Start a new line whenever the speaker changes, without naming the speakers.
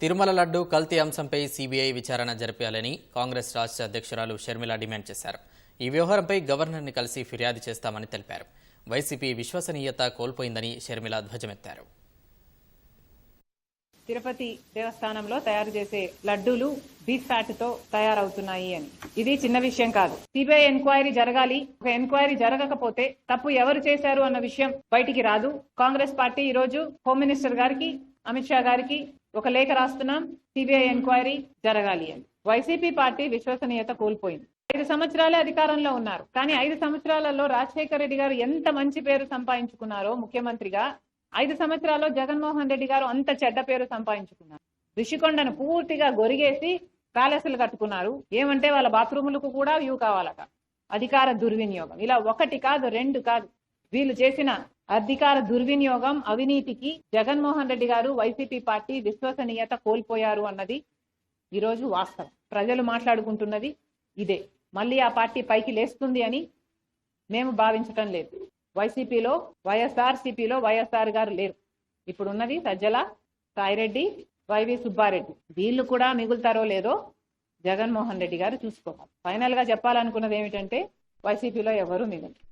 తిరుమల లడ్డు కల్తీ అంశంపై సీబీఐ విచారణ జరిపాలని కాంగ్రెస్ రాష్ట్ర అధ్యక్షురాలు షర్మిల డిమాండ్ చేశారు. ఈ వ్యవహారంపై గవర్నర్ని కలిసి ఫిర్యాదు చేస్తామని తెలిపారు. వైసీపీ విశ్వసనీయత కోల్పోయిందని షర్మిల ధ్వజమెత్తారు.
తిరుపతి దేవస్థానంలో తయారు చేసే లడ్డూలు బీఫ్ ఫ్యాట్తో తయారవుతున్నాయి అని. ఇది చిన్న విషయం కాదు. సిబిఐ ఎంక్వైరీ జరగాలి. ఒక ఎంక్వైరీ జరగకపోతే తప్పు ఎవరు చేశారు అన్న విషయం బయటికి రాదు. కాంగ్రెస్ పార్టీ ఈ రోజు హోమ్ మినిస్టర్ గారికి అమిత్ షా గారికి ఒక లేఖ రాస్తున్నాం సిబిఐ ఎంక్వైరీ జరగాలి అని. వైసీపీ పార్టీ విశ్వసనీయత కోల్పోయింది. ఐదు సంవత్సరాలే అధికారంలో ఉన్నారు. కానీ ఐదు సంవత్సరాలలో రాజశేఖర రెడ్డి గారు ఎంత మంచి పేరు సంపాదించుకున్నారో ముఖ్యమంత్రిగా ఐదు సంవత్సరాల్లో జగన్మోహన్ రెడ్డి గారు అంత చెడ్డ పేరు సంపాదించుకున్నారు. ఋషికొండను పూర్తిగా గొరిగేసి ప్యాలెస్లు కట్టుకున్నారు. ఏమంటే వాళ్ళ బాత్రూములకు కూడా వ్యూ కావాలట. అధికార దుర్వినియోగం. ఇలా ఒకటి కాదు రెండు కాదు. వీళ్ళు చేసిన అధికార దుర్వినియోగం అవినీతికి జగన్మోహన్ రెడ్డి గారు వైసీపీ పార్టీ విశ్వసనీయత కోల్పోయారు అన్నది ఈరోజు వాస్తవం. ప్రజలు మాట్లాడుకుంటున్నది ఇదే. మళ్ళీ ఆ పార్టీ పైకి లేస్తుంది అని మేము భావించటం లేదు. వైసీపీలో వైఎస్ఆర్ సిపిలో వైఎస్ఆర్ గారు లేరు. ఇప్పుడున్నది సజ్జల సాయిరెడ్డి వైవి సుబ్బారెడ్డి. వీళ్ళు కూడా మిగులుతారో లేదో జగన్మోహన్ రెడ్డి గారు చూసుకోవాలి. ఫైనల్గా చెప్పాలనుకున్నది ఏమిటంటే వైసీపీలో ఎవరు మిగలరు.